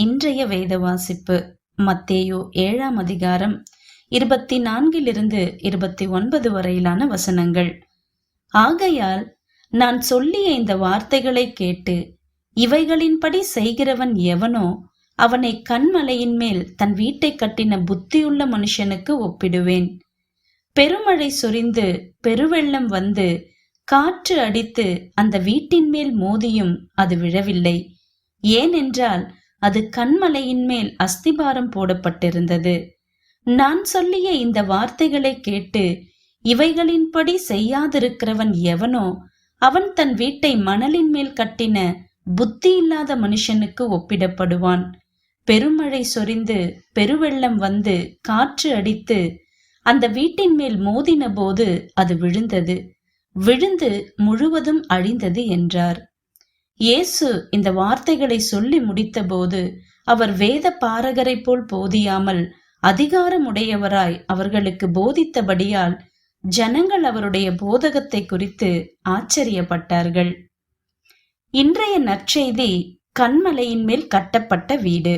இன்றைய வேத வாசிப்பு மத்தேயு ஏழாம் அதிகாரம் இருபத்தி நான்கிலிருந்து இருபத்தி ஒன்பது வரையிலான வசனங்கள். ஆகையால் நான் சொல்லிய இந்த வார்த்தைகளை கேட்டு இவைகளின்படி செய்கிறவன் எவனோ அவனை கண்மலையின் மேல் தன் வீட்டை கட்டின புத்தியுள்ள மனுஷனுக்கு ஒப்பிடுவேன். பெருமழை சொரிந்து பெருவெள்ளம் வந்து காற்று அடித்து அந்த வீட்டின் மேல் மோதியும் அது விழவில்லை. ஏனென்றால் அது கண்மலையின் மேல் அஸ்திபாரம் போடப்பட்டிருந்தது. நான் சொல்லிய இந்த வார்த்தைகளை கேட்டு இவைகளின்படி செய்யாதிருக்கிறவன் எவனோ அவன் தன் வீட்டை மணலின் மேல் கட்டின புத்தி இல்லாத மனுஷனுக்கு ஒப்பிடப்படுவான். பெருமழை சொரிந்து பெருவெள்ளம் வந்து காற்று அடித்து அந்த வீட்டின் மேல் மோதின போது அது விழுந்தது. விழுந்து முழுவதும் அழிந்தது என்றார். இயேசு இந்த வார்த்தைகளை சொல்லி முடித்தபோது அவர் வேத பாரகரை போல் போதியாமல் அதிகாரமுடையவராய் அவர்களுக்கு போதித்தபடியால் ஜனங்கள் அவருடைய போதகத்தை குறித்து ஆச்சரியப்பட்டார்கள். இன்றைய நற்செய்தி கண்மலையின் மேல் கட்டப்பட்ட வீடு.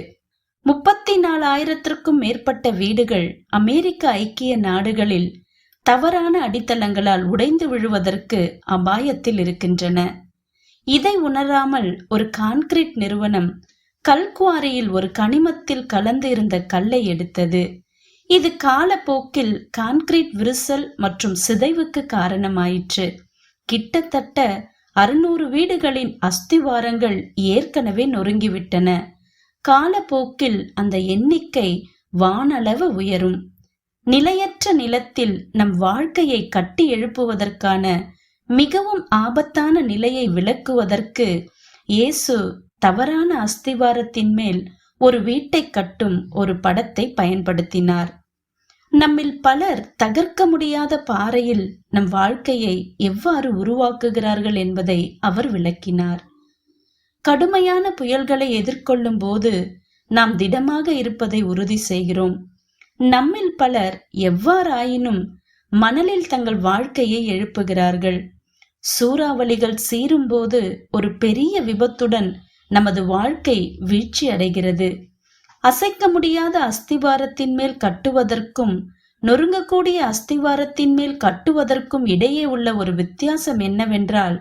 முப்பத்தி நாலாயிரத்திற்கும் மேற்பட்ட வீடுகள் அமெரிக்க ஐக்கிய நாடுகளில் தவறான அடித்தளங்களால் உடைந்து விழுவதற்கு அபாயத்தில் இருக்கின்றன. இதை உணராமல் ஒரு கான்கிரீட் நிறுவனம் கல்குவாரியில் ஒரு கனிமத்தில் கலந்து இருந்த கல்லை எடுத்தது. இது காலப்போக்கில் கான்கிரீட் விரிசல் மற்றும் சிதைவுக்கு காரணமாயிற்று. கிட்டத்தட்ட அறுநூறு வீடுகளின் அஸ்திவாரங்கள் ஏற்கனவே நொறுங்கிவிட்டன. காலப்போக்கில் அந்த எண்ணிக்கை வானளவு உயரும். நிலையற்ற நிலத்தில் நம் வாழ்க்கையை கட்டி எழுப்புவதற்கான மிகவும் ஆபத்தான நிலையை விளக்குவதற்கு இயேசு தவறான அஸ்திவாரத்தின் மேல் ஒரு வீட்டை கட்டும் ஒரு படத்தை பயன்படுத்தினார். நம்மில் பலர் தகர்க்க முடியாத பாறையில் நம் வாழ்க்கையை எவ்வாறு உருவாக்குகிறார்கள் என்பதை அவர் விளக்கினார். கடுமையான புயல்களை எதிர்கொள்ளும் போது நாம் திடமாக இருப்பதை உறுதி செய்கிறோம். நம்மில் பலர் எவ்வாறாயினும் மணலில் தங்கள் வாழ்க்கையை எழுப்புகிறார்கள். சூறாவளிகள் சீரும்போது ஒரு பெரிய விபத்துடன் நமது வாழ்க்கை வீழ்ச்சி அடைகிறது. அசைக்க முடியாத அஸ்திவாரத்தின் மேல் கட்டுவதற்கும் நொறுங்கக்கூடிய அஸ்திவாரத்தின் மேல் கட்டுவதற்கும் இடையே உள்ள ஒரு வித்தியாசம் என்னவென்றால்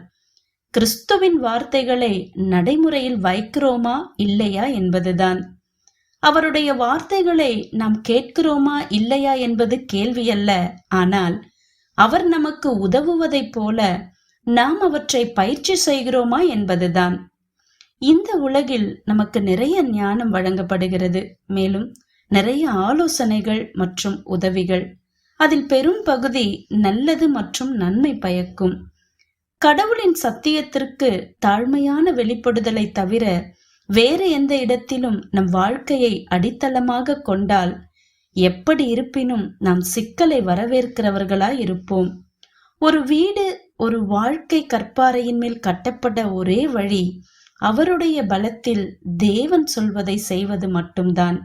கிறிஸ்துவின் வார்த்தைகளை நடைமுறையில் வைக்கிறோமா இல்லையா என்பதுதான். அவருடைய வார்த்தைகளை நாம் கேட்கிறோமா இல்லையா என்பது கேள்வியல்ல. ஆனால் அவர் நமக்கு உதவுவதைப் போல நாம் அவற்றை பயிற்சி செய்கிறோமா என்பதுதான். இந்த உலகில் நமக்கு நிறைய ஞானம் வழங்கப்படுகிறது. மேலும் நிறைய ஆலோசனைகள் மற்றும் உதவிகள். அதில் பெரும் பகுதி நல்லது மற்றும் நன்மை பயக்கும். கடவுளின் சத்தியத்திற்கு தாழ்மையான வெளிப்படுதலை தவிர வேறு எந்த இடத்திலும் நம் வாழ்க்கையை அடித்தளமாக கொண்டால் எப்படி இருப்பினும் நாம் சிக்கலை வரவேற்கிறவர்களாய் இருப்போம். ஒரு வீடு ஒரு வாழ்க்கை கற்பாறையின் மேல் கட்டப்பட்ட ஒரே வழி அவருடைய பலத்தில் தேவன் சொல்வதை செய்வது மட்டும்தான்.